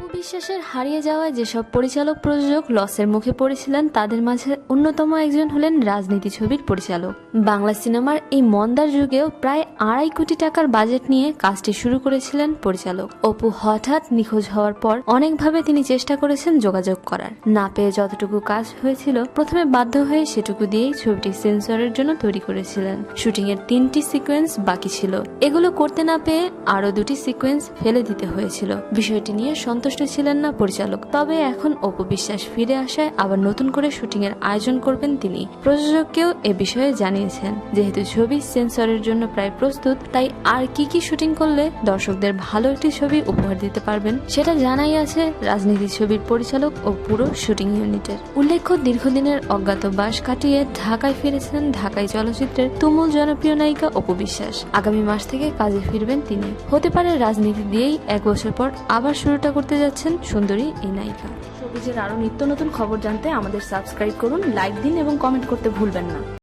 অপু বিশ্বাসের হারিয়ে যাওয়ায় যেসব পরিচালক প্রযোজক লসের মুখে পড়েছিলেন, তাদের মাঝে অন্যতম একজন হলেন রাজনীতি ছবির পরিচালক। বাংলা সিনেমার এই মন্দার যুগেও প্রায় আড়াই কোটি টাকার বাজেট নিয়ে কাজটি শুরু করেছিলেন পরিচালক। অপু হঠাৎ নিখোঁজ হওয়ার পর অনেকভাবে তিনি চেষ্টা করেছেন যোগাযোগ করার। না পেয়ে যতটুকু কাজ হয়েছিল, প্রথমে বাধ্য হয়ে সেটুকু দিয়েই ছবিটি সেন্সরের জন্য তৈরি করেছিলেন। শুটিং এর তিনটি সিকোয়েন্স বাকি ছিল। এগুলো করতে না পেয়ে আরও দুটি সিকোয়েন্স ফেলে দিতে হয়েছিল। বিষয়টি নিয়ে সন্তুষ্ট ছিলেন না পরিচালক। তবে এখন অপু বিশ্বাস ফিরে আসায় আবার নতুন করে শুটিং এর আয়োজন করবেন তিনি। প্রযোজককেও এ বিষয়ে জানিয়েছেন, যেহেতু ছবি সেন্সরের জন্য প্রায় প্রস্তুত, তাই আর কি কি শুটিং করলে দর্শকদের ভালো একটি ছবি উপহার দিতে পারবেন, সেটা জানাই আছে রাজনীতি ছবির পরিচালক ও পুরো শুটিং ইউনিটের। উল্লেখ্য, দীর্ঘদিনের অজ্ঞাতবাস কাটিয়ে ঢাকায় ফিরেছেন ঢাকাই চলচ্চিত্রের তুমুল জনপ্রিয় নায়িকা অপু বিশ্বাস। আগামী মাস থেকে কাজে ফিরবেন তিনি। হতে পারে রাজনীতি দিয়েই এক বছর পর আবার শুরুটা করতে যাচ্ছেন সুন্দরী এই নায়িকা। শোবিজের আরও নিত্য নতুন খবর জানতে আমাদের সাবস্ক্রাইব করুন লাইক দিন এবং কমেন্ট করতে ভুলবেন না।